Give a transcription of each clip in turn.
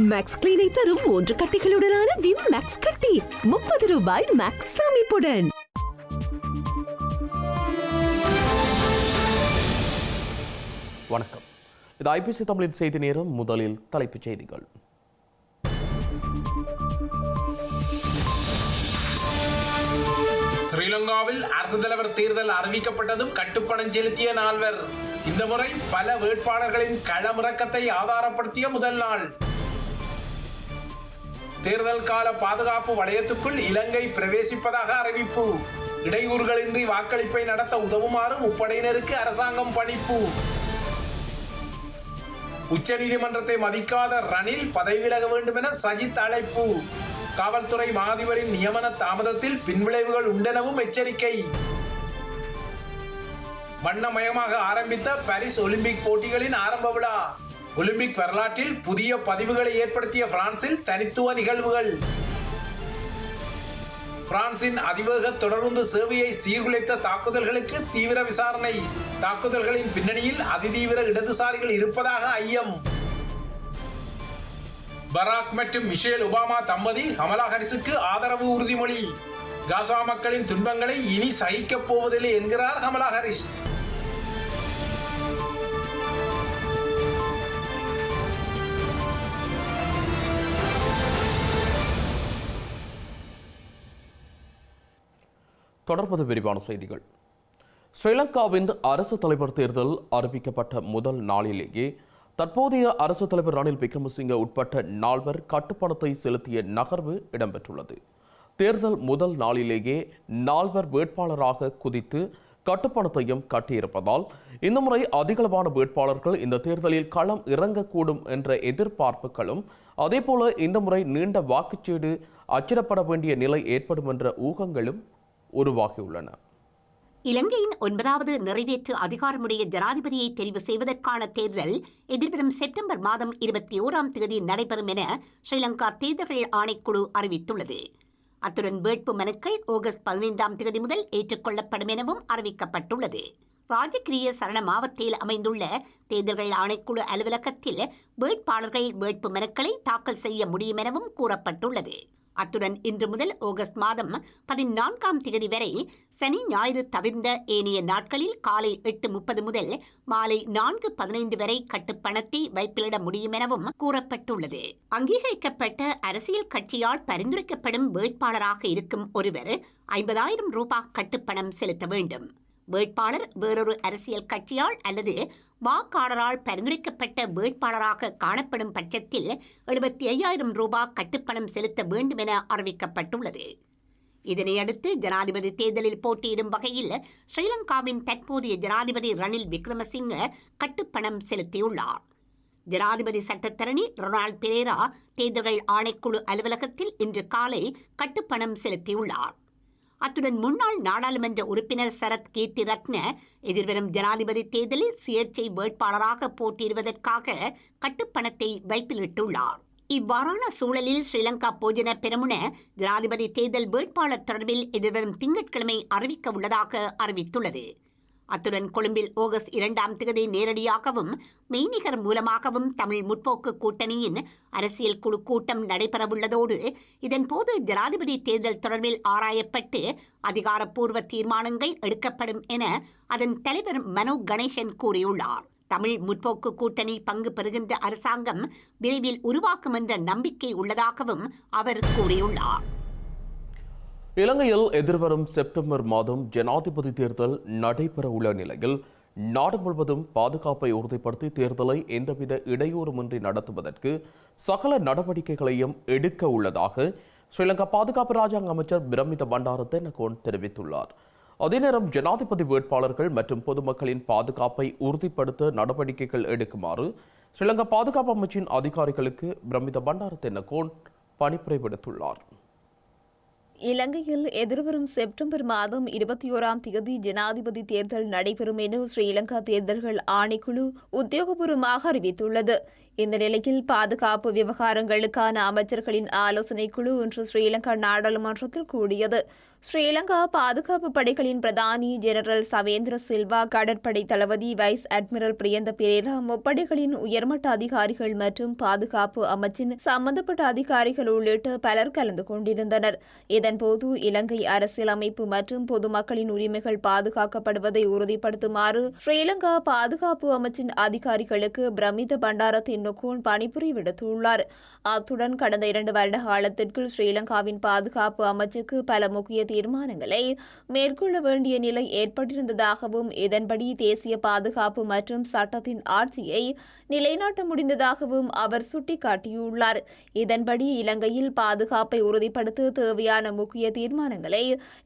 Maths கிளீனை தரும் மூன்று கட்டிகளுடனான Vim maths கட்டி. முப்பது ரூபாய் மேக்ஸ் அமைப்புடன் வணக்கம். இது ஐபிசி தமிழின் செய்தி நேரம். முதலில் தலைப்புச் செய்திகள். ஸ்ரீலங்காவில் அரசு தலைவர் தேர்தல் அறிவிக்கப்பட்டதும் கட்டுப்பணம் செலுத்திய நால்வர். இந்த முறை பல வேட்பாளர்களின் களமிறக்கத்தை ஆதாரப்படுத்திய முதல் நாள். தேர்தல் கால பாதுகாப்பு வளையத்துக்குள் இலங்கை பிரவேசிப்பதாக அறிவிப்பு. இடையூறுகளின்றி வாக்களிப்பை நடத்த உதவுமாறு முப்படையினருக்கு அரசாங்கம் பணிப்பு. உச்சநீதிமன்றத்தை மதிக்காத ரணில் பதவி விலக வேண்டும் என சஜித் அழைப்பு. காவல்துறை மாதிபரின் நியமன தாமதத்தில் பின்விளைவுகள் உண்டெனவும் எச்சரிக்கை. வண்ணமயமாக ஆரம்பித்த பாரிஸ் ஒலிம்பிக் போட்டிகளின் ஆரம்ப விழா. ஒலிம்பிக் வரலாற்றில் புதிய பதிவுகளை ஏற்படுத்திய பிரான்சில் தனித்துவ நிகழ்வுகள். பிரான்சின் அதிவேக தொடர்ந்து சேவையை சீர்குலைத்த தாக்குதல்களுக்கு தீவிர விசாரணை. தாக்குதல்களின் பின்னணியில் அதிதீவிர இடதுசாரிகள் இருப்பதாக ஐயம். பராக் மற்றும் மிஷேல் ஒபாமா தம்பதி கமலா ஹாரிஸுக்கு ஆதரவு உறுதிமொழி. காசா மக்களின் துன்பங்களை இனி சகிக்கப் போவதில்லை என்கிறார் கமலா ஹாரிஸ். தொடர்பது விரிவான செய்திகள். ஸ்ரீலங்காவின் அரசு தலைவர் தேர்தல் அறிவிக்கப்பட்ட முதல் நாளிலேயே தற்போதைய அரசு தலைவர் ரணில் விக்ரமசிங்க உட்பட்ட நால்வர் கட்டுப்பணத்தை செலுத்திய நகர்வு இடம்பெற்றுள்ளது. தேர்தல் முதல் நாளிலேயே நால்வர் வேட்பாளராக குதித்து கட்டுப்பணத்தையும் கட்டியிருப்பதால் இந்த முறை அதிகளவான வேட்பாளர்கள் இந்த தேர்தலில் களம் இறங்கக்கூடும் என்ற எதிர்பார்ப்புகளும் அதேபோல இந்த முறை நீண்ட வாக்குச்சீடு அச்சிடப்பட வேண்டிய நிலை ஏற்படும் என்ற ஊகங்களும் உருவாகியுள்ளன. இலங்கையின் ஒன்பதாவது நிறைவேற்று அதிகாரமுடைய ஜனாதிபதியை தெரிவு செய்வதற்கான தேர்தல் எதிர்வரும் செப்டம்பர் மாதம் இருபத்தி ஓராம் தேதி நடைபெறும் என ஸ்ரீலங்கா தேர்தல்கள் ஆணைக்குழு அறிவித்துள்ளது. அத்துடன் வேட்பு மனுக்கள் ஆகஸ்ட் பதினைந்தாம் தேதி முதல் ஏற்றுக்கொள்ளப்படும் எனவும் அறிவிக்கப்பட்டுள்ளது. ராஜகிரிய சரண மாவட்டத்தில் அமைந்துள்ள தேர்தல்கள் ஆணைக்குழு அலுவலகத்தில் வேட்பாளர்கள் வேட்பு மனுக்களை தாக்கல் செய்ய முடியும் எனவும் கூறப்பட்டுள்ளது. அத்துடன் இன்று முதல் ஆகஸ்ட் மாதம் பதினான்காம் தேதி வரை சனி ஞாயிறு தவிர்ந்த ஏனைய நாட்களில் காலை எட்டு முப்பது முதல் மாலை நான்கு பதினைந்து வரை கட்டுப்பணத்தை வைப்பிலிட முடியும் எனவும் கூறப்பட்டுள்ளது. அங்கீகரிக்கப்பட்ட அரசியல் கட்சியால் பரிந்துரைக்கப்படும் வேட்பாளராக இருக்கும் ஒருவர் ஐம்பதாயிரம் ரூபாய் கட்டுப்பணம் செலுத்த வேண்டும். வேட்பாளர் வேறொரு அரசியல் கட்சியால் அல்லது வாக்காளரால் பரிந்துரைக்கப்பட்ட வேட்பாளராக காணப்படும் பட்சத்தில் எழுபத்தி ஐயாயிரம் ரூபாய் கட்டுப்பணம் செலுத்த வேண்டும் என அறிவிக்கப்பட்டுள்ளது இதனையடுத்து ஜனாதிபதி தேர்தலில் போட்டியிடும் வகையில் ஸ்ரீலங்காவின் தற்போதைய ஜனாதிபதி ரணில் விக்ரமசிங்க கட்டுப்பணம் செலுத்தியுள்ளார். ஜனாதிபதி சட்டத்தரணி ரொனால்ட் பெரேரா தேர்தல்கள் ஆணைக்குழு அலுவலகத்தில் இன்று காலை கட்டுப்பணம் செலுத்தியுள்ளார். அத்துடன் முன்னாள் நாடாளுமன்ற உறுப்பினர் சரத் கீர்த்தி ரத்ன எதிர்வரும் ஜனாதிபதி தேர்தலில் சுயேட்சை வேட்பாளராக போட்டியிடுவதற்காக கட்டுப்பணத்தை வைப்பிலிட்டுள்ளார். இவ்வாறான சூழலில் ஸ்ரீலங்கா போஜன பெருமுன ஜனாதிபதி தேர்தல் வேட்பாளர் தொடர்பில் எதிர்வரும் திங்கட்கிழமை அறிவிக்க உள்ளதாக அறிவித்துள்ளது. அத்துடன் கொழும்பில் ஆகஸ்ட் இரண்டாம் தேதி நேரடியாகவும் மெய்நிகர் மூலமாகவும் தமிழ் முற்போக்கு கூட்டணியின் அரசியல் குழு கூட்டம் நடைபெறவுள்ளதோடு இதன்போது ஜனாதிபதி தேர்தல் தொடர்பில் ஆராயப்பட்டு அதிகாரப்பூர்வ தீர்மானங்கள் எடுக்கப்படும் என அதன் தலைவர் மனோ கணேசன் கூறியுள்ளார். தமிழ் முற்போக்கு கூட்டணி பங்கு பெறுகின்ற அரசாங்கம் விரைவில் உருவாக்கும் என்ற நம்பிக்கை உள்ளதாகவும் அவர் கூறியுள்ளார். இலங்கையில் எதிர்வரும் செப்டம்பர் மாதம் ஜனாதிபதி தேர்தல் நடைபெற உள்ள நிலையில் நாடு முழுவதும் பாதுகாப்பை உறுதிப்படுத்தி தேர்தலை எந்தவித இடையூறுமின்றி நடத்துவதற்கு சகல நடவடிக்கைகளையும் எடுக்க உள்ளதாக ஸ்ரீலங்கா பாதுகாப்பு ராஜாங்க அமைச்சர் பிரமித பண்டாரத்தை நகோன் தெரிவித்துள்ளார். அதே நேரம் ஜனாதிபதி வேட்பாளர்கள் மற்றும் பொதுமக்களின் பாதுகாப்பை உறுதிப்படுத்த நடவடிக்கைகள் எடுக்குமாறு ஸ்ரீலங்கா பாதுகாப்பு அமைச்சின் அதிகாரிகளுக்கு பிரமித பண்டாரத்தை நகோன் பணிப்புரை விடுத்துள்ளார். இலங்கையில் எதிர்வரும் செப்டம்பர் மாதம் இருபத்தி ஓராம் தேதி ஜனாதிபதி தேர்தல் நடைபெறும் என ஸ்ரீலங்கா தேர்தல்கள் ஆணைக்குழு உத்தியோகபூர்வமாக அறிவித்துள்ளது. இந்த நிலையில் பாதுகாப்பு விவகாரங்களுக்கான அமைச்சர்களின் ஆலோசனை குழு இன்று ஸ்ரீலங்கா நாடாளுமன்றத்தில் கூடியது. ஸ்ரீலங்கா பாதுகாப்பு படைகளின் பிரதானி ஜெனரல் சவேந்திர சில்வா கடற்படை தளபதி வைஸ் அட்மிரல் பிரியந்த பிரேரா முப்படைகளின் உயர்மட்ட அதிகாரிகள் மற்றும் பாதுகாப்பு அமைச்சின் சம்பந்தப்பட்ட அதிகாரிகள் உள்ளிட்ட பலர் கலந்து கொண்டிருந்தனர். இதன்போது இலங்கை அரசியலமைப்பு மற்றும் பொதுமக்களின் உரிமைகள் பாதுகாக்கப்படுவதை உறுதிப்படுத்துமாறு ஸ்ரீலங்கா பாதுகாப்பு அமைச்சின் அதிகாரிகளுக்கு பிரமித பண்டாரத்தின் தென்னோகோன் பணிபுரி விடுத்துள்ளார் அத்துடன் கடந்த இரண்டு வருட காலத்திற்குள் ஸ்ரீலங்காவின் பாதுகாப்பு அமைச்சுக்கு பல முக்கிய தீர்மானங்களை மேற்கொள்ள வேண்டிய நிலை ஏற்பட்டிருந்ததாகவும் இதன்படி தேசிய பாதுகாப்பு மற்றும் சட்டத்தின் ஆட்சியை நிலைநாட்ட முடிந்ததாகவும் அவர் சுட்டிக்காட்டியுள்ளார். இதன்படி இலங்கையில் பாதுகாப்பை உறுதிப்படுத்த தேவையான முக்கிய தீர்மானங்களை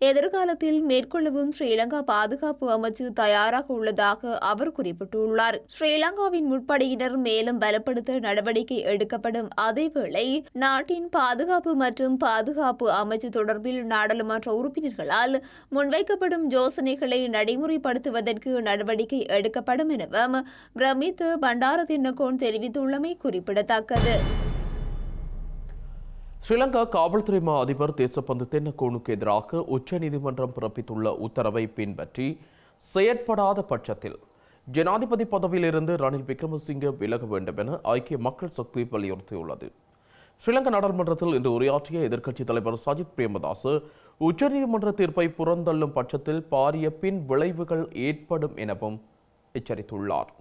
எதிர்காலத்தில் மேற்கொள்ளவும் ஸ்ரீலங்கா பாதுகாப்பு அமைச்சு தயாராக உள்ளதாக அவர் குறிப்பிட்டுள்ளார். ஸ்ரீலங்காவின் முற்படையினர் மேலும் பலப்படுத்த நடவடிக்கை எடுக்கப்படும். அதேவேளை நாட்டின் பாதுகாப்பு மற்றும் பாதுகாப்பு அமைச்சு தொடர்பில் நாடாளுமன்ற உறுப்பினர்களால் முன்வைக்கப்படும் யோசனைகளை நடைமுறைப்படுத்துவதற்கு நடவடிக்கை எடுக்கப்படும் எனவும் பிரமித் பண்டாரத்தில் தின்னகோன் தெரிவித்துள்ளமை குறிப்பிடத்தக்கது. ஸ்ரீலங்கா காவல்துறை மா அதிபர் தேசப்பந்து தென்னக்கோனுக்கு எதிராக உச்சநீதிமன்றம் பிறப்பித்துள்ள உத்தரவை பின்பற்றி செயற்படாத பட்சத்தில் ஜனாதிபதி பதவியிலிருந்து ரணில் விக்ரமசிங்க விலக வேண்டும் என ஐக்கிய மக்கள் சக்தி வலியுறுத்தியுள்ளது. ஸ்ரீலங்கா நாடாளுமன்றத்தில் இன்று உரையாற்றிய எதிர்க்கட்சித் தலைவர் சஜித் பிரேமதாஸ் உச்சநீதிமன்ற தீர்ப்பை புறந்தள்ளும் பட்சத்தில் பாரிய பின் விளைவுகள் ஏற்படும் எனவும் எச்சரித்துள்ளார்.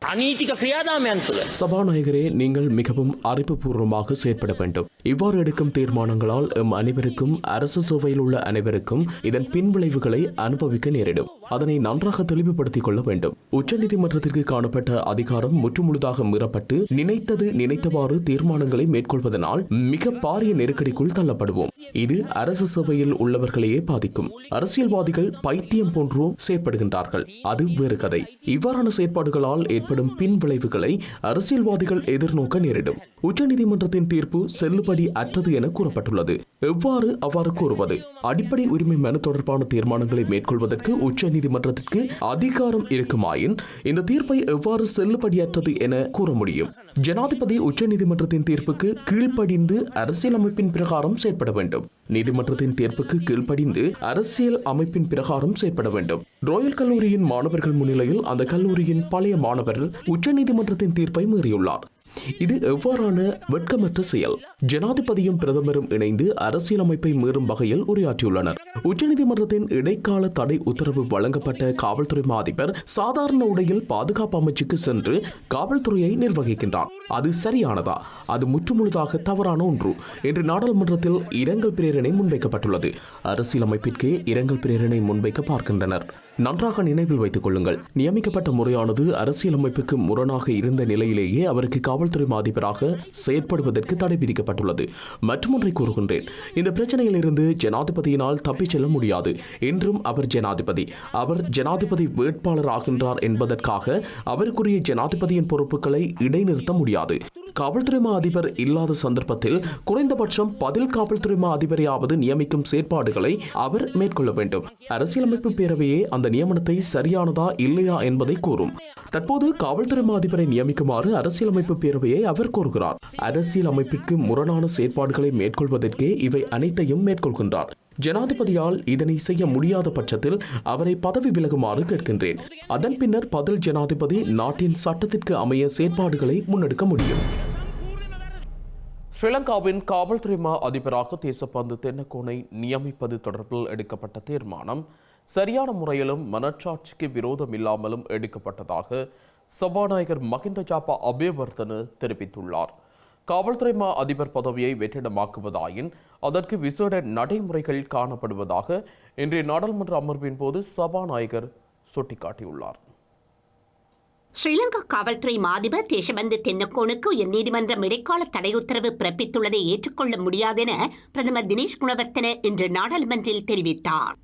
அநீதிக கிரியாதாமன் சபாநாயகரே நீங்கள் மிகவும் அறிவுபூர்வமாக செயற்பட வேண்டும். இவ்வாறு எடுக்கும் தீர்மானங்களால் எம் அனைவருக்கும் அரசு சபையில் உள்ள அனைவருக்கும் இதன் பின்விளைவுகளை அனுபவிக்க நேரிடும். அதனை நன்றாக தெளிவுபடுத்திக் கொள்ள வேண்டும். உச்சநீதிமன்றத்திற்கு காணப்பட்ட அதிகாரம் முற்றுமுழுதாக மீறப்பட்டு நினைத்தது நினைத்தவாறு தீர்மானங்களை மேற்கொள்வதனால் மிக பாரிய நெருக்கடிக்குள் தள்ளப்படுவோம். இது அரசு சபையில் உள்ளவர்களையே பாதிக்கும். அரசியல்வாதிகள் பைத்தியம் போன்றோ செயற்படுகின்றார்கள். அது வேறு கதை. இவ்வாறான செயற்பாடுகளால் ஏற்படும் பின் விளைவுகளை அரசியல்வாதிகள் எதிர்நோக்க நேரிடும். உச்சநீதிமன்றத்தின் தீர்ப்பு செல்லுபடி அற்றது என கூறப்பட்டுள்ளது. எவ்வாறு அவ்வாறு கூறுவது? அடிப்படை உரிமை மனு தொடர்பான தீர்மானங்களை மேற்கொள்வதற்கு நீதிமன்றத்திற்கு அதிகாரம் இருக்குமாயின் இந்த தீர்ப்பை எவ்வாறு செல்லுபடியற்றது என கூற முடியும். ஜனாதிபதி உச்சநீதிமன்றத்தின் தீர்ப்புக்கு கீழ்ப்படிந்து அரசியலமைப்பின் பிரகாரம் செயற்பட வேண்டும். நீதிமன்றத்தின் தீர்ப்புக்கு கீழ்ப்படிந்து அரசியல் அமைப்பின் பிரகாரம் செயற்பட வேண்டும். ராயல் கல்லூரியின் மாணவர்கள் முன்னிலையில் அந்த கல்லூரியின் பழைய மாணவர் உச்சநீதிமன்றத்தின் தீர்ப்பை மீறியுள்ளார். இது எவ்வாறான வெட்கமற்ற செயல்? ஜனாதிபதியும் பிரதமரும் இணைந்து அரசியலமைப்பை மீறும் வகையில் உரையாற்றியுள்ளனர். உச்சநீதிமன்றத்தின் இடைக்கால தடை உத்தரவு வழங்கப்பட்ட காவல்துறை மாதிபர் சாதாரண உடையில் பாதுகாப்பு அமைச்சுக்கு சென்று காவல்துறையை நிர்வகிக்கின்றார். அது சரியானதா? அது முற்றுமுழுதாக தவறான ஒன்று என்று நாடாளுமன்றத்தில் இரங்கல் பிரேரணை முன்வைக்கப்பட்டுள்ளது. அரசியலமைப்பிற்கே இரங்கல் பிரேரணை முன்வைக்க பார்க்கின்றனர். நன்றாக நினைவில் வைத்துக் கொள்ளுங்கள். நியமிக்கப்பட்ட முறையானது அரசியலமைப்புக்கு முரணாக இருந்த நிலையிலேயே அவருக்கு காவல்துறை அதிபராக செயற்படுவதற்கு தடை விதிக்கப்பட்டுள்ளது. மற்றொன்றை கூறுகின்றேன். இந்த பிரச்சனையிலிருந்து ஜனாதிபதியினால் தப்பிச் செல்ல முடியாது. என்றும் அவர் ஜனாதிபதி. அவர் ஜனாதிபதி வேட்பாளர் ஆகின்றார் என்பதற்காக அவருக்குரிய ஜனாதிபதியின் பொறுப்புகளை இடைநிறுத்த முடியாது. காவல்துறை மா அதிபர் இல்லாத சந்தர்ப்பத்தில் குறைந்தபட்சம் பதில் காவல்துறை மா அதிபரையாவது நியமிக்கும் செயற்பாடுகளை அவர் மேற்கொள்ள வேண்டும். அரசியலமைப்பு பேரவையே அந்த நியமனத்தை சரியானதா இல்லையா என்பதை கூறும். தற்போது காவல்துறை மா அதிபரை நியமிக்குமாறு அரசியலமைப்பு பேரவையை அவர் கோருகிறார். அரசியலமைப்பிற்கு முரணான செயற்பாடுகளை மேற்கொள்வதற்கே இவை அனைத்தையும் மேற்கொள்கின்றார். ஜனாதிபதியால் இதனை செய்ய முடியாத பட்சத்தில் அவரை பதவி விலகுமாறு கேட்கின்றேன். அதன் பின்னர் பதில் ஜனாதிபதி நாட்டின் சட்டத்திற்கு அமைய செயற்பாடுகளை முன்னெடுக்க முடியும். ஸ்ரீலங்காவின் காவல்துறை மா அதிபராக தேசப்பந்து தென்னக்கோனை நியமிப்பது தொடர்பில் எடுக்கப்பட்ட தீர்மானம் சரியான முறையிலும் மனச்சாட்சிக்கு விரோதம் இல்லாமலும் எடுக்கப்பட்டதாக சபாநாயகர் மகிந்த ஜாப்பா அபேவர்தன தெரிவித்துள்ளார். காவல்துறை மா அதிபர் பதவியை வெற்றிடமாக்குவதாயின் அதற்கு விசேட நடைமுறைகள் காணப்படுவதாக இன்றைய நாடாளுமன்ற அமர்வின் போது சபாநாயகர் சுட்டிக்காட்டியுள்ளார். ஸ்ரீலங்கா காவல்துறை மாதிபர் தேசபந்து தென்னக்கோனுக்கு உயர்நீதிமன்றம் இடைக்கால தடை உத்தரவு பிறப்பித்துள்ளதை ஏற்றுக்கொள்ள முடியாதென பிரதமர் தினேஷ் குணவர்த்தன இன்று நாடாளுமன்றில் தெரிவித்தார்.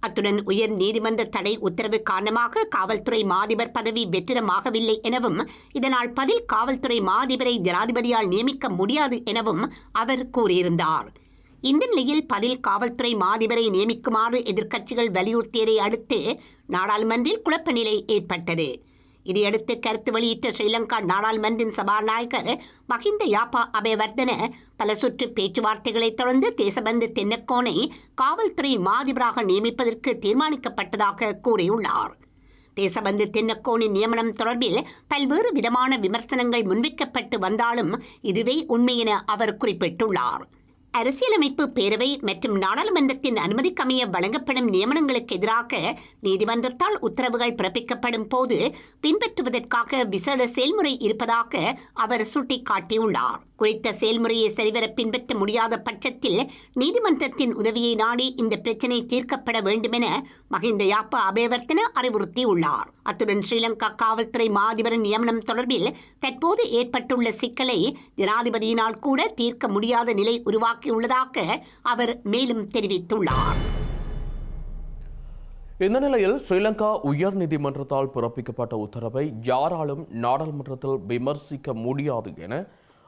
அத்துடன் உயர் நீதிமன்ற தடை உத்தரவு காரணமாக காவல்துறை மாதிபர் பதவி வெற்றிடமாகவில்லை எனவும் இதனால் பதில் காவல்துறை மாதிபரை ஜனாதிபதியால் நியமிக்க முடியாது எனவும் அவர் கூறியிருந்தார். இந்த நிலையில் பதில் காவல்துறை மாதிபரை நியமிக்குமாறு எதிர்க்கட்சிகள் வலியுறுத்தியதை அடுத்து நாடாளுமன்றில் குழப்ப நிலை ஏற்பட்டது. இதையடுத்து கருத்து வெளியிட்ட ஸ்ரீலங்கா நாடாளுமன்றின் சபாநாயகர் மஹிந்த யாப்பா அபேவர்தன பல சுற்று பேச்சுவார்த்தைகளைத் தொடர்ந்து தேசபந்து தென்னக்கோனை காவல்துறை மாதிபராக நியமிப்பதற்கு தீர்மானிக்கப்பட்டதாக கூறியுள்ளார். தேசபந்து தென்னக்கோனின் நியமனம் தொடர்பில் பல்வேறு விதமான விமர்சனங்கள் முன்வைக்கப்பட்டு வந்தாலும் இதுவே உண்மை என அவர் குறிப்பிட்டுள்ளார். அரசியலமைப்பு பேரவை மற்றும் நாடாளுமன்றத்தின் அனுமதிக்கமைய வழங்கப்படும் நியமனங்களுக்கு எதிராக நீதிமன்றத்தால் உத்தரவுகள் பிறப்பிக்கப்படும் போது பின்பற்றுவதற்காக விசேட செயல்முறை இருப்பதாக அவர் சுட்டிக்காட்டியுள்ளார். குறித்த செயல்முறையை சரிவர பின்பற்ற முடியாத பட்சத்தில் நீதிமன்றத்தின் உதவியை நாடி இந்த பிரச்சினை தீர்க்கப்பட வேண்டுமென மஹிந்த யாப்பா அபேவர்த்தன அறிவுறுத்தியுள்ளார். அத்துடன் ஸ்ரீலங்கா காவல்துறை மாதிபரின் நியமனம் தொடர்பில் தற்போது ஏற்பட்டுள்ள சிக்கலை ஜனாதிபதியினால் கூட தீர்க்க முடியாத நிலை உருவாக்கியுள்ளதாக அவர் மேலும் தெரிவித்துள்ளார். இந்த நிலையில் ஸ்ரீலங்கா உயர் நீதிமன்றத்தால் பிறப்பிக்கப்பட்ட உத்தரவை யாராலும் நாடாளுமன்றத்தில் விமர்சிக்க முடியாது என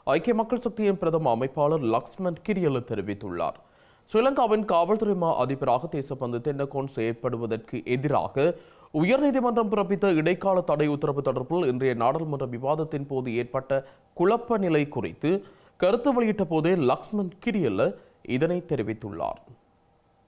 ஐக்கிய மக்கள் சக்தியின் பிரதம அமைப்பாளர் லக்ஷ்மண் கிரியலு தெரிவித்துள்ளார். ஸ்ரீலங்காவின் காவல்துறை மா அதிபராக தேசப்பந்து தென்னகோன் செயற்படுவதற்கு எதிராக உயர்நீதிமன்றம் பிறப்பித்த இடைக்கால தடை உத்தரவு தொடர்பில் இன்றைய நாடாளுமன்ற விவாதத்தின் போது ஏற்பட்ட குழப்ப நிலை குறித்து கருத்து வெளியிட்ட போதே லக்ஷ்மண் கிரியல்ல இதனை தெரிவித்துள்ளார்.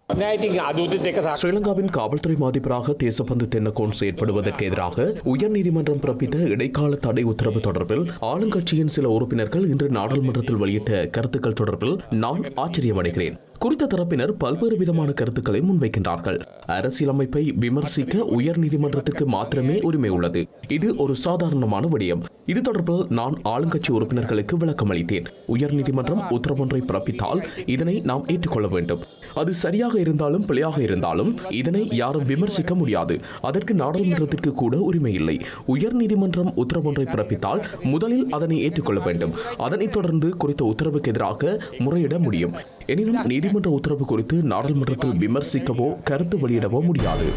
ஸ்ரீலங்காவின் காவல்துறை மாதிபராக தேசப்பந்து தென்னகோன் செயற்படுவதற்கு எதிராக உயர்நீதிமன்றம் பிறப்பித்த இடைக்கால தடை உத்தரவு தொடர்பில் ஆளுங்கட்சியின் சில உறுப்பினர்கள் இன்று நாடாளுமன்றத்தில் வெளியிட்ட கருத்துக்கள் தொடர்பில் நான் ஆச்சரியமடைகிறேன். குறித்த தரப்பினர் பல்வேறு விதமான கருத்துக்களை முன்வைக்கின்றார்கள். அரசியலமைப்பை விமர்சிக்க உயர் நீதிமன்றத்துக்கு மாத்திரமே உரிமை உள்ளது. இது ஒரு சாதாரணமான விடயம். இது தொடர்பில் நான் ஆளுங்கட்சி உறுப்பினர்களுக்கு விளக்கம் அளித்தேன் உயர் நீதிமன்றம் உத்தரவொன்றை பிறப்பித்தால் இதனை நாம் ஏற்றுக்கொள்ள வேண்டும். அது சரியாக இருந்தாலும் பிழையாக இருந்தாலும் இதனை யாரும் விமர்சிக்க முடியாது. அதற்கு நாடாளுமன்றத்திற்கு கூட உரிமை இல்லை. உயர் நீதிமன்றம் உத்தரவொன்றை பிறப்பித்தால் முதலில் அதனை ஏற்றுக்கொள்ள வேண்டும். அதனைத் தொடர்ந்து குறித்த உத்தரவுக்கு எதிராக முறையிட முடியும். எனினும் நீதிமன்ற உத்தரவு குறித்து நாடாளுமன்றத்தில் விமர்சிக்கவோ கருத்து வெளியிடவோ முடியாது.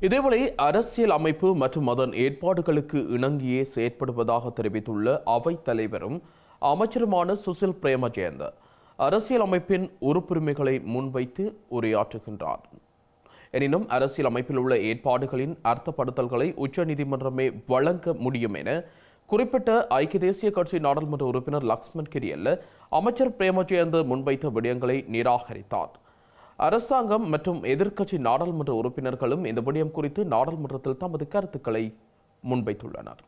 இதேவேளை அரசியல் அமைப்பு மற்றும் அதன் ஏற்பாடுகளுக்கு இணங்கியே செயற்படுவதாக தெரிவித்துள்ள அவைத் தலைவரும் அமைச்சருமான சுசில் பிரேமஜெயந்தர் அரசியல் அமைப்பின் உறுப்புரிமைகளை முன்வைத்து உரையாற்றுகின்றார். எனினும் அரசியல் அமைப்பில் உள்ள ஏற்பாடுகளின் அர்த்தப்படுத்தல்களை உச்சநீதிமன்றமே வழங்க முடியும் என குறிப்பிட்ட ஐக்கிய தேசிய கட்சி நாடாளுமன்ற உறுப்பினர் லக்ஷ்மண் கிரியல்ல அமைச்சர் பிரேமஜயந்த் முன்வைத்த விடயங்களை நிராகரித்தார். அரசாங்கம் மற்றும் எதிர்க்கட்சி நாடாளுமன்ற உறுப்பினர்களும் இந்த விடயம் குறித்து நாடாளுமன்றத்தில் தமது கருத்துக்களை முன்வைத்துள்ளனர்.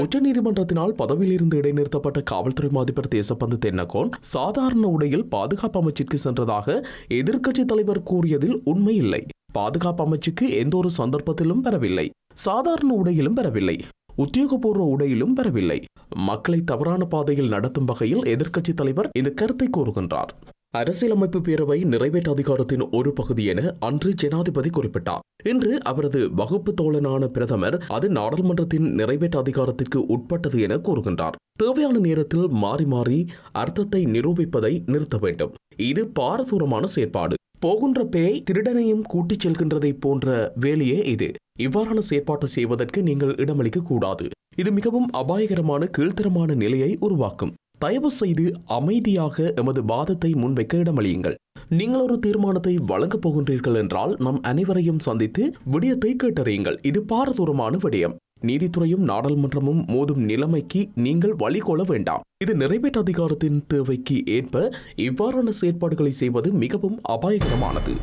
உச்சநீதிமன்றத்தினால் பதவியில் இருந்து இடைநிறுத்தப்பட்ட காவல்துறை மாதிபர் தேசப்பந்து தென்னகோன் சாதாரண உடையில் பாதுகாப்பு அமைச்சிற்கு சென்றதாக எதிர்க்கட்சி தலைவர் கூறியதில் உண்மை இல்லை. பாதுகாப்பு அமைச்சுக்கு எந்த ஒரு சந்தர்ப்பத்திலும் பெறவில்லை சாதாரண உடையிலும் பெறவில்லை உத்தியோகபூர்வ உடையிலும் பெறவில்லை மக்களை தவறான பாதையில் நடத்தும் வகையில் எதிர்க்கட்சி தலைவர் இந்த கருத்தை கூறுகின்றார். அரசியலமைப்பு பேரவை நிறைவேற்று அதிகாரத்தின் ஒரு பகுதி என அன்று ஜனாதிபதி குறிப்பிட்டார். இன்று அவரது வகுப்பு தோழனான பிரதமர் அது நாடாளுமன்றத்தின் நிறைவேற்று அதிகாரத்திற்கு உட்பட்டது என கூறுகின்றார். தேவையான நேரத்தில் மாறி மாறி அர்த்தத்தை நிரூபிப்பதை நிறுத்த வேண்டும். இது பாரதூரமான செயற்பாடு. போகின்ற பேய் திருடனையும் கூட்டிச் செல்கின்றதை போன்ற வேலையே இது. இவ்வாறான செயற்பாட்டை செய்வதற்கு நீங்கள் இடமளிக்க கூடாது. இது மிகவும் அபாயகரமான கீழ்த்தரமான நிலையை உருவாக்கும். தயவு செய்து அமைதியாக எமது வாதத்தை முன்வைக்க இடமளியுங்கள். நீங்கள் ஒரு தீர்மானத்தை வழங்கப் போகின்றீர்கள் என்றால் நம் அனைவரையும் சந்தித்து விடயத்தை கேட்டறியுங்கள். இது பாரதூரமான விடயம். நீதித்துறையும் நாடாளுமன்றமும் மோதும் நிலைமைக்கு நீங்கள் வழிகொள்ள வேண்டாம். இது நிறைவேற்று அதிகாரத்தின் தேவைக்கு ஏற்ப இவ்வாறான செயற்பாடுகளை செய்வது மிகவும் அபாயகரமானது.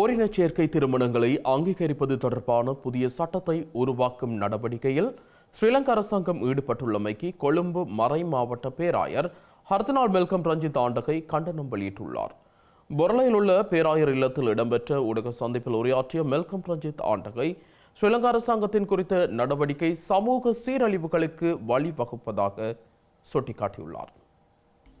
ஓரினச் சேர்க்கை திருமணங்களை அங்கீகரிப்பது தொடர்பான புதிய சட்டத்தை உருவாக்கும் நடவடிக்கையில் ஸ்ரீலங்கா அரசாங்கம் ஈடுபட்டுள்ளமைக்கு கொழும்பு மறை மாவட்ட பேராயர் ஹர்தனால் மெல்கம் ரஞ்சித் ஆண்டகை கண்டனம் வெளியிட்டுள்ளார். பொருளையில் உள்ள பேராயர் இல்லத்தில் இடம்பெற்ற ஊடக சந்திப்பில் உரையாற்றிய மெல்கம் ரஞ்சித் ஆண்டகை ஸ்ரீலங்கா அரசாங்கத்தின் குறித்த நடவடிக்கை சமூக சீரழிவுகளுக்கு வழிவகுப்பதாக சுட்டிக்காட்டியுள்ளார்.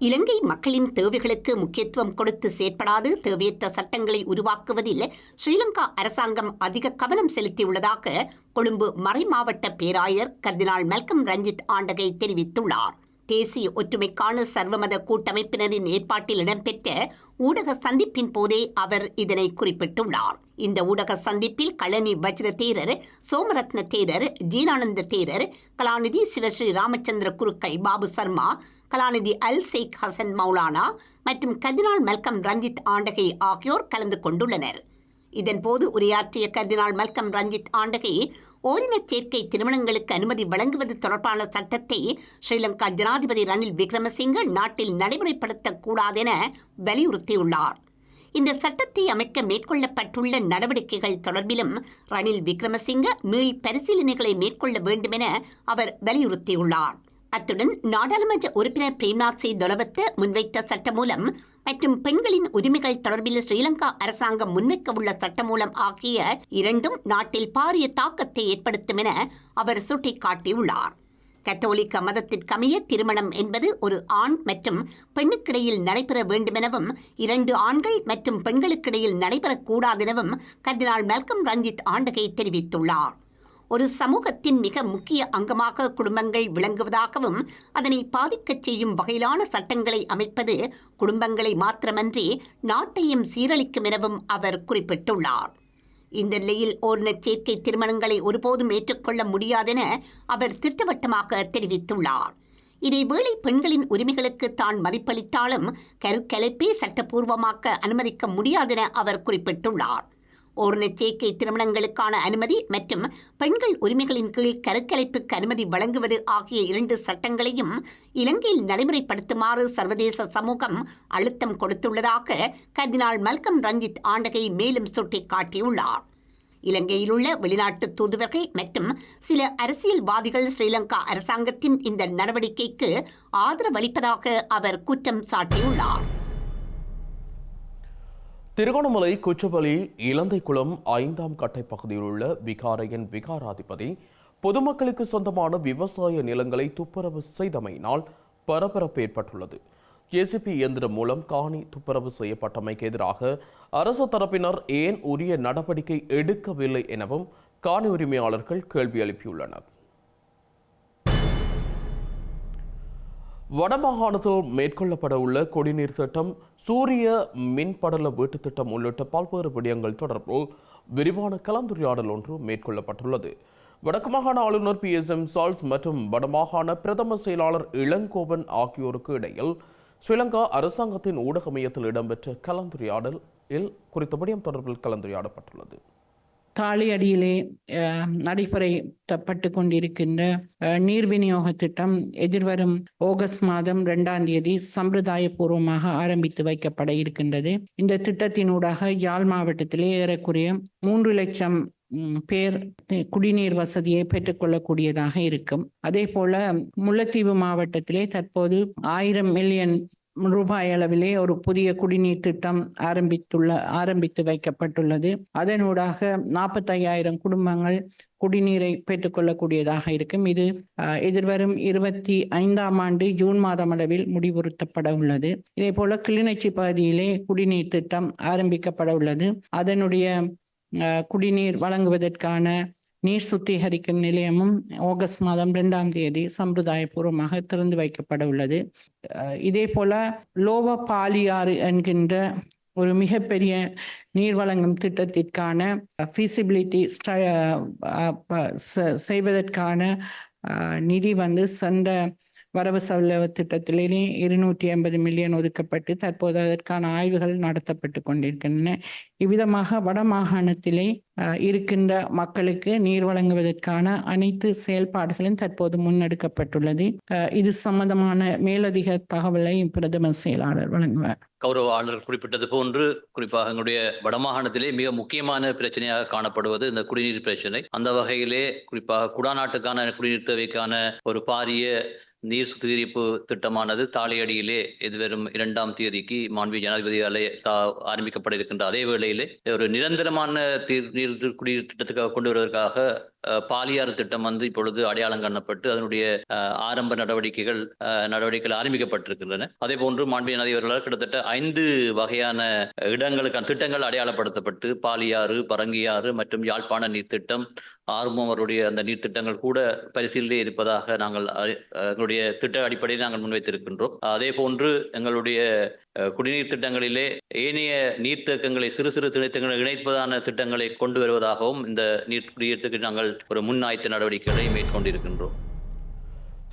இலங்கை மக்களின் தேவைகளுக்கு முக்கியத்துவம் கொடுத்து செயற்படாது தேவையற்ற சட்டங்களை உருவாக்குவதில் ஸ்ரீலங்கா அரசாங்கம் அதிக கவனம் செலுத்தியுள்ளதாக கொழும்பு மறைமாவட்ட பேராயர் கர்தினால் மெல்கம் ரஞ்சித் ஆண்டகை தெரிவித்துள்ளார். தேசிய ஒற்றுமைக்கான சர்வமத கூட்டமைப்பினரின் ஏற்பாட்டில் இடம்பெற்ற ஊடக சந்திப்பின் போதே அவர் இதனை குறிப்பிட்டுள்ளார். இந்த ஊடக சந்திப்பில் கழனி வஜ்ர தேரர் சோமரத்ன தேரர் ஜீனானந்த தேரர் கலாநிதி சிவஸ்ரீ ராமச்சந்திர குருக்கை பாபு சர்மா கலாநிதி அல் சேக் ஹசன் மௌலானா மற்றும் கதினால் மல்கம் ரஞ்சித் ஆண்டகை ஆகியோர் கலந்து கொண்டுள்ளனர். இதன்போது உரையாற்றிய கர்தினால் மல்கம் ரஞ்சித் ஆண்டகை ஓரினச் சேர்க்கை திருமணங்களுக்கு அனுமதி வழங்குவது தொடர்பான சட்டத்தை ஸ்ரீலங்கா ஜனாதிபதி ரணில் விக்ரமசிங்க நாட்டில் நடைமுறைப்படுத்தக்கூடாதென வலியுறுத்தியுள்ளார். இந்த சட்டத்தை அமைக்க மேற்கொள்ளப்பட்டுள்ள நடவடிக்கைகள் தொடர்பிலும் ரணில் விக்ரமசிங்க மீள் பரிசீலனைகளை மேற்கொள்ள வேண்டுமென அவர் வலியுறுத்தியுள்ளார். அத்துடன் நாடாளுமன்ற உறுப்பினர் பிரேம்நாத் சி தொலபத்த முன்வைத்த சட்டமூலம் மற்றும் பெண்களின் உரிமைகள் தொடர்பில் ஸ்ரீலங்கா அரசாங்கம் முன்வைக்க உள்ள சட்டமூலம் ஆகிய இரண்டும் நாட்டில் பாரிய தாக்கத்தை ஏற்படுத்தும் என அவர் சுட்டிக்காட்டியுள்ளார். கத்தோலிக்க மதத்திற்கமைய திருமணம் என்பது ஒரு ஆண் மற்றும் பெண்ணுக்கிடையில் நடைபெற வேண்டுமெனவும் இரண்டு ஆண்கள் மற்றும் பெண்களுக்கிடையில் நடைபெறக்கூடாதெனவும் கர்தினால் மெல்கம் ரஞ்சித் ஆண்டகை தெரிவித்துள்ளார். ஒரு சமூகத்தின் மிக முக்கிய அங்கமாக குடும்பங்கள் விளங்குவதாகவும் அதனை பாதிக்கச் செய்யும் வகையிலான சட்டங்களை அமைப்பது குடும்பங்களை மாத்திரமன்றி நாட்டையும் சீரழிக்கும் எனவும் அவர் குறிப்பிட்டுள்ளார். இந்த நிலையில் ஓரின சேர்க்கை திருமணங்களை ஒருபோதும் ஏற்றுக்கொள்ள முடியாதென அவர் திட்டவட்டமாக தெரிவித்துள்ளார். இதேவேளை பெண்களின் உரிமைகளுக்கு தான் மதிப்பளித்தாலும் கருக்கலைப்பே சட்டப்பூர்வமாக்க அனுமதிக்க முடியாதென அவர் குறிப்பிட்டுள்ளார். ஓரினச் சேர்க்கை திருமணங்களுக்கான அனுமதி மற்றும் பெண்கள் உரிமைகளின் கீழ் கருக்கலைப்புக்கு அனுமதி வழங்குவது ஆகிய இரண்டு சட்டங்களையும் இலங்கையில் நடைமுறைப்படுத்துமாறு சர்வதேச சமூகம் அழுத்தம் கொடுத்துள்ளதாக கர்தினால் மல்கம் ரஞ்சித் ஆண்டகை மேலும் சுட்டிக்காட்டியுள்ளார். இலங்கையில் உள்ள வெளிநாட்டு தூதுவர்கள் மற்றும் சில அரசியல்வாதிகள் ஸ்ரீலங்கா அரசாங்கத்தின் இந்த நடவடிக்கைக்கு ஆதரவளிப்பதாக அவர் குற்றம் சாட்டியுள்ளார். திருகோணமலை குச்சவெளி இலந்தைக்குளம் ஐந்தாம் கட்டை பகுதியில் உள்ள விகாரையின் விகாராதிபதி பொதுமக்களுக்கு சொந்தமான விவசாய நிலங்களை துப்புரவு செய்தமையினால் பரபரப்பு ஏற்பட்டுள்ளது. ஏசிபி இயந்திரம் மூலம் காணி துப்புரவு செய்யப்பட்டமைக்கு எதிராக அரசு தரப்பினர் ஏன் உரிய நடவடிக்கை எடுக்கவில்லை எனவும் காணி உரிமையாளர்கள் கேள்வி எழுப்பியுள்ளனர். வடமாகாணத்தில் மேற்கொள்ளப்பட உள்ள குடிநீர் திட்டம் சூரிய மின்படல வீட்டுத் திட்டம் உள்ளிட்ட பல்வேறு விடயங்கள் தொடர்பில் விரிவான கலந்துரையாடல் ஒன்று மேற்கொள்ளப்பட்டுள்ளது. வடக்கு மாகாண ஆளுநர் பி. எஸ். எம். சால்ஸ் மற்றும் வடமாகாண பிரதம செயலாளர் இளங்கோவன் ஆகியோருக்கு இடையில் ஸ்ரீலங்கா அரசாங்கத்தின் ஊடக மையத்தில் இடம்பெற்ற கலந்துரையாடலில் குறித்த விடயம் தொடர்பில் கலந்துரையாடப்பட்டுள்ளது. தாலி அடியிலே நடைபெறப்பட்டு கொண்டிருக்கின்ற நீர் விநியோக திட்டம் எதிர்வரும் ஆகஸ்ட் மாதம் இரண்டாம் தேதி சம்பிரதாயபூர்வமாக ஆரம்பித்து வைக்கப்பட இருக்கின்றது. இந்த திட்டத்தினூடாக யாழ் மாவட்டத்திலே ஏறக்குறைய மூன்று லட்சம் பேர் குடிநீர் வசதியை பெற்றுக்கொள்ளக்கூடியதாக இருக்கும். அதே போல முல்லைத்தீவு மாவட்டத்திலே தற்போது ஆயிரம் மில்லியன் ரூபாய் அளவிலே ஒரு புதிய குடிநீர் திட்டம் ஆரம்பித்துள்ள ஆரம்பித்து வைக்கப்பட்டுள்ளது. அதனூடாக நாற்பத்தையாயிரம் குடும்பங்கள் குடிநீரை பெற்றுக்கொள்ளக்கூடியதாக இருக்கும். இது எதிர்வரும் இருபத்தி ஐந்தாம் ஆண்டு ஜூன் மாதம் அளவில் முடிவுறுத்தப்பட உள்ளது. இதே போல கிளிநொச்சி பகுதியிலே குடிநீர் திட்டம் ஆரம்பிக்கப்பட உள்ளது. அதனுடைய குடிநீர் வழங்குவதற்கான நீர் சுத்திகரிக்கும் நிலையமும் ஆகஸ்ட் மாதம் இரண்டாம் தேதி சம்பிரதாயபூர்வமாக திறந்து வைக்கப்பட உள்ளது. இதே போல லோவ பாலியாறு என்கின்ற ஒரு மிகப்பெரிய நீர் வழங்கும் திட்டத்திற்கான ஃபீசிபிலிட்டி செய்வதற்கான நிதி வந்து சென்ற வரவு செலவு திட்டத்திலே இருநூற்றி ஐம்பது மில்லியன் ஒதுக்கப்பட்டு தற்போது அதற்கான ஆய்வுகள் நடத்தப்பட்டு கொண்டிருக்கின்றன. இவ்விதமாக வடமாகாணத்திலே இருக்கின்ற மக்களுக்கு நீர் வழங்குவதற்கான அனைத்து செயல்பாடுகளும் தற்போது முன்னெடுக்கப்பட்டுள்ளது. அஹ், இது சம்பந்தமான மேலதிக தகவலை பிரதமர் செயலாளர் வழங்குவார். கௌரவ ஆளுநர் குறிப்பிட்டது போன்று குறிப்பாக எங்களுடைய வடமாகாணத்திலே மிக முக்கியமான பிரச்சனையாக காணப்படுவது இந்த குடிநீர் பிரச்சனை. அந்த வகையிலே குறிப்பாக குடாநாட்டுக்கான குடிநீர் தேவைக்கான ஒரு பாரிய நீர் சுத்திகரிப்பு திட்டமானது தாளையடியிலே எதிர்வரும் இரண்டாம் தேதிக்கு மாண்பு ஜனாதிபதியாலே தா- ஆரம்பிக்கப்பட இருக்கின்ற அதே வேளையிலே ஒரு நிரந்தரமான தீர் நீர் குடிநீர் திட்டத்துக்காக கொண்டு வருவதற்காக பாலியார் திட்டம் வந்து இப்பொழுது அடையாளம் காணப்பட்டு அதனுடைய ஆரம்ப நடவடிக்கைகள் அஹ், நடவடிக்கைகள் ஆரம்பிக்கப்பட்டிருக்கின்றன. அதே போன்று மாண்பிய நதிவர்களால் கிட்டத்தட்ட ஐந்து வகையான இடங்களுக்கான திட்டங்கள் அடையாளப்படுத்தப்பட்டு பாலியாறு பரங்கியாறு மற்றும் யாழ்ப்பாண நீர் திட்டம் ஆர்வம் அவருடைய அந்த நீர் திட்டங்கள் கூட பரிசீலனை இருப்பதாக நாங்கள் எங்களுடைய திட்ட அடிப்படையில் நாங்கள் முன்வைத்திருக்கின்றோம். அதே போன்று எங்களுடைய குடிநீர் திட்டங்களிலே ஏனைய நீர்த்தேக்கங்களை சிறு சிறு திணைத்தங்களை இணைப்பதான திட்டங்களை கொண்டு வருவதாகவும் இந்த நீர் குடியேற்றத்துக்கு நாங்கள் ஒரு முன்னாய்த்த நடவடிக்கைகளை மேற்கொண்டிருக்கின்றோம்.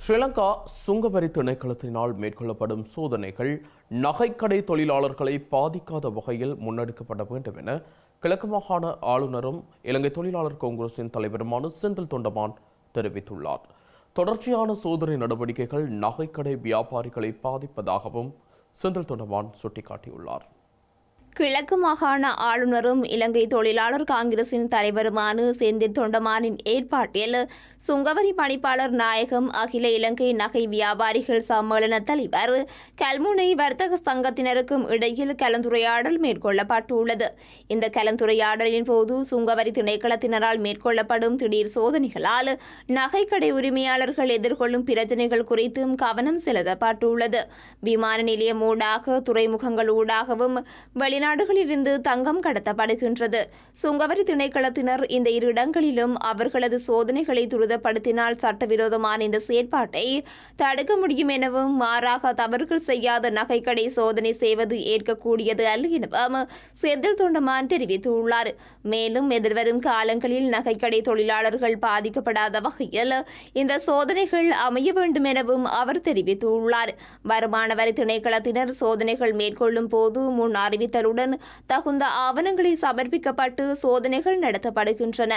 ஸ்ரீலங்கா சுங்கவரி திணைக்களத்தினால் மேற்கொள்ளப்படும் சோதனைகள் நகைக்கடை தொழிலாளர்களை பாதிக்காத வகையில் முன்னெடுக்கப்பட வேண்டும் என கிழக்கு மாகாண ஆளுநரும் இலங்கை தொழிலாளர் காங்கிரசின் தலைவருமான செந்தில் தொண்டமான் தெரிவித்துள்ளார். தொடர்ச்சியான சோதனை நடவடிக்கைகள் நகைக்கடை வியாபாரிகளை பாதிப்பதாகவும் செந்தில் தொண்டமான் சுட்டிக்காட்டியுள்ளார். கிழக்கு மாகாண ஆளுநரும் இலங்கை தொழிலாளர் காங்கிரசின் தலைவருமான செந்தில் தொண்டமானின் ஏற்பாட்டில் சுங்கவரி பணிப்பாளர் நாயகம் அகில இலங்கை நகை வியாபாரிகள் சம்மேளன தலைவர் கல்முனை வர்த்தக சங்கத்தினருக்கும் இடையில் கலந்துரையாடல் மேற்கொள்ளப்பட்டுள்ளது. இந்த கலந்துரையாடலின் போது சுங்கவரி திணைக்களத்தினரால் மேற்கொள்ளப்படும் திடீர் சோதனைகளால் நகைக்கடை உரிமையாளர்கள் எதிர்கொள்ளும் பிரச்சினைகள் குறித்தும் கவனம் செலுத்தப்பட்டுள்ளது. விமான நிலையம் ஊடாக துறைமுகங்கள் ஊடாகவும் வெளிநாடுகளிலிருந்து தங்கம் கடத்தப்படுகின்றது. சுங்கவரி திணைக்களத்தினர் இந்த இரு இடங்களிலும் அவர்களது சோதனைகளை துரிதப்படுத்தினால் சட்டவிரோதமான இந்த செயற்பாட்டை தடுக்க முடியும் எனவும் மாறாக தவறுகள் செய்யாத நகைக்கடை சோதனை செய்வது ஏற்கக்கூடியது அல்ல எனவும் செந்தில் தொண்டமான் தெரிவித்துள்ளார். மேலும் எதிர்வரும் காலங்களில் நகைக்கடை தொழிலாளர்கள் பாதிக்கப்படாத வகையில் இந்த சோதனைகள் அமைய வேண்டும் எனவும் அவர் தெரிவித்துள்ளார். வருமான வரி திணைக்களத்தினர் சோதனைகள் மேற்கொள்ளும் போது முன் அறிவித்தலுடன் தகுந்த ஆவணங்களை சமர்ப்பிக்கப்பட்டு சோதனைகள் நடத்தப்படுகின்றன.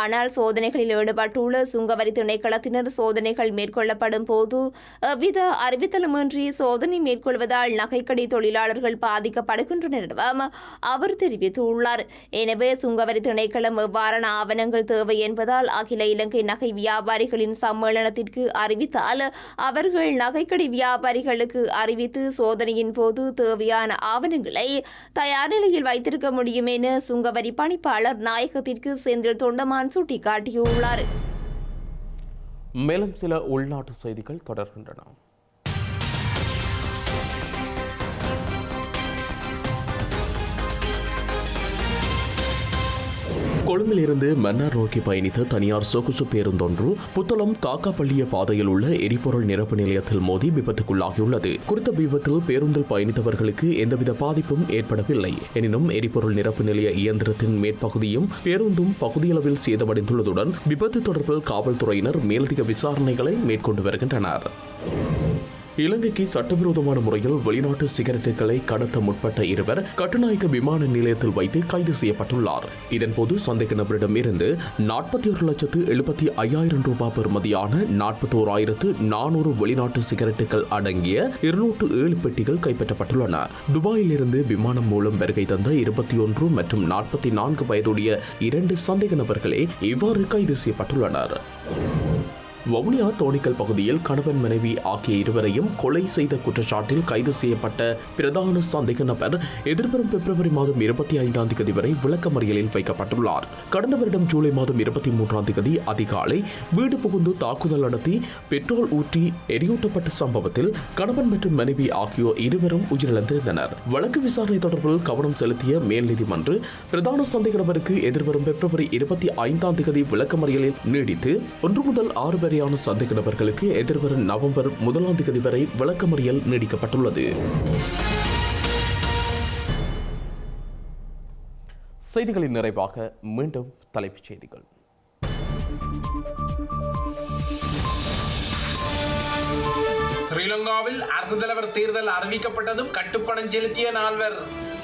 ஆனால் சோதனைகளில் ஈடுபட்டுள்ள சுங்கவரி திணைக்களத்தினர் சோதனைகள் மேற்கொள்ளப்படும் போது எவ்வித அறிவித்தலுமின்றி சோதனை மேற்கொள்வதால் நகைக்கடை தொழிலாளர்கள் பாதிக்கப்படுகின்றனர் எனவும் அவர் தெரிவித்துள்ளார். எனவே சுங்கவரி திணைக்களம் எவ்வாறான ஆவணங்கள் தேவை என்பதால் அகில இலங்கை நகை வியாபாரிகளின் சம்மேளனத்திற்கு அறிவித்தால் அவர்கள் நகைக்கடை வியாபாரிகளுக்கு அறிவித்து சோதனையின் போது தேவையான ஆவணங்களை தயார் நிலையில் வைத்திருக்க முடியும் என சுங்கவரி பணிப்பாளர் நாயகத்திற்கு செந்தில் தொண்டமான் சுட்டிக்காட்டியுள்ளார். மேலும் சில உள்நாட்டு செய்திகள் தொடர்கின்றன. கொழும்பிலிருந்து மன்னார் நோக்கி பயணித்த தனியார் சொகுசு பேருந்தொன்று புத்தளம் காக்காப்பள்ளிய பாதையில் உள்ள எரிபொருள் நிரப்பு நிலையத்தில் மோதி விபத்துக்குள்ளாகியுள்ளது. குறித்த விபத்தில் பேருந்தில் பயணித்தவர்களுக்கு எந்தவித பாதிப்பும் ஏற்படவில்லை. எனினும் எரிபொருள் நிரப்பு நிலைய இயந்திரத்தின் மேற்பகுதியும் பேருந்தும் பகுதியளவில் சேதமடைந்துள்ளதுடன் விபத்து தொடர்பில் காவல்துறையினர் மேலதிக விசாரணைகளை மேற்கொண்டு வருகின்றனர். இலங்கைக்கு சட்டவிரோதமான முறையில் வெளிநாட்டு சிகரெட்டுகளை கடத்த முற்பட்ட இருவர் கட்டுநாயக்க விமான நிலையத்தில் வைத்து கைது செய்யப்பட்டுள்ளார். இதன்போது சந்தேக நபரிடம் இருந்து நாற்பத்தி ஒரு லட்சத்து எழுபத்தி ஐயாயிரம் ரூபாய் பெறுமதியான நாற்பத்தி ஓராயிரத்து நானூறு வெளிநாட்டு சிகரெட்டுகள் அடங்கிய இருநூற்று ஏழு பெட்டிகள் கைப்பற்றப்பட்டுள்ளன. துபாயில் இருந்து விமானம் மூலம் வருகை தந்த இருபத்தி ஒன்று மற்றும் நாற்பத்தி நான்கு வயதுடைய இரண்டு சந்தேக நபர்களே இவ்வாறு கைது செய்யப்பட்டுள்ளனர். வவுனியா தோணிக்கல் பகுதியில் கணவன் மனைவி ஆகிய இருவரையும் கொலை செய்த குற்றச்சாட்டில் கைது செய்யப்பட்ட பிரதான சந்தேக நபர் எதிர்வரும் பிப்ரவரி மாதம் இருபத்தி ஐந்தாம் தேதி வரை விளக்கமறியலில் வைக்கப்பட்டுள்ளார். கடந்த வருடம் ஜூலை மாதம் இருபத்தி மூன்றாம் தேதி அதிகாலை வீடு புகுந்து தாக்குதல் நடத்தி பெட்ரோல் ஊற்றி எரியூட்டப்பட்ட சம்பவத்தில் கணவன் மற்றும் மனைவி ஆகியோர் இருவரும் உயிரிழந்திருந்தனர். வழக்கு விசாரணை தொடர்பில் கவனம் செலுத்திய மேல் நீதிமன்று பிரதான சந்தேக நபருக்கு எதிர்வரும் பிப்ரவரி இருபத்தி ஐந்தாம் தேதி விளக்கமறியலில் நீடித்து ஒன்று முதல் ஆறு வரையான சந்தேக நபர்களுக்கு எதிர்வரும் நவம்பர் முதலாம் தேதி வரை விளக்கமறியல் நீடிக்கப்பட்டுள்ளது. செய்திகளின் நிறைவாக மீண்டும் தலைப்புச் செய்திகள். ஸ்ரீலங்காவில் அரசு தலைவர் தேர்தல் அறிவிக்கப்பட்டதும் கட்டுப்பணம் செலுத்திய நால்வர்.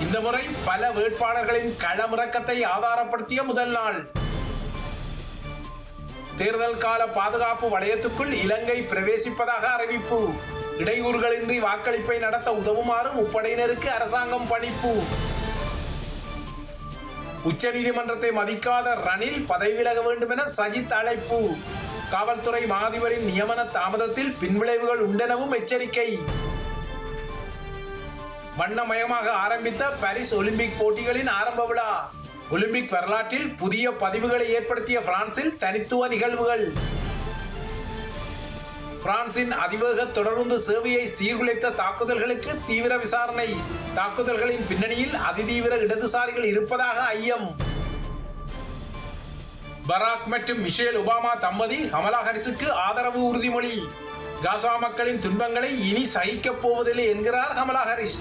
இந்த முறை பல வேட்பாளர்களின் களமிறக்கத்தை ஆதாரப்படுத்திய முதல் நாள். தேர்தல் கால பாதுகாப்பு வளையத்துக்குள் இலங்கை பிரவேசிப்பதாக அறிவிப்பு. இடையூறுகளின்றி வாக்களிப்பை நடத்த உதவுமாறு முப்படையினருக்கு அரசாங்கம் பணிப்பு. உச்சநீதிமன்றத்தை மதிக்காத ரணில் பதவி விலக வேண்டும் என சஜித் அழைப்பு. காவல்துறை மாதிபரின் நியமன தாமதத்தில் பின்விளைவுகள் உண்டெனவும் எச்சரிக்கை. வண்ணமயமாக ஆரம்பித்த பாரிஸ் ஒலிம்பிக் போட்டிகளின் ஆரம்ப விழா. ஒலிம்பிக் வரலாற்றில் புதிய பதிவுகளை ஏற்படுத்திய பிரான்சில் தனித்துவ நிகழ்வுகள். பிரான்சின் அதிவேக தொடர்ந்து சேவையை சீர்குலைத்த தாக்குதல்களுக்கு தீவிர விசாரணை. தாக்குதல்களின் பின்னணியில் அதிதீவிர இடதுசாரிகள் இருப்பதாக ஐயம். பராக் மற்றும் மிஷேல் ஒபாமா தம்பதி கமலா ஹரிசுக்கு ஆதரவு உறுதிமொழி. காசா மக்களின் துன்பங்களை இனி சகிக்கப் போவதில்லை என்கிறார் கமலா ஹரிஸ்.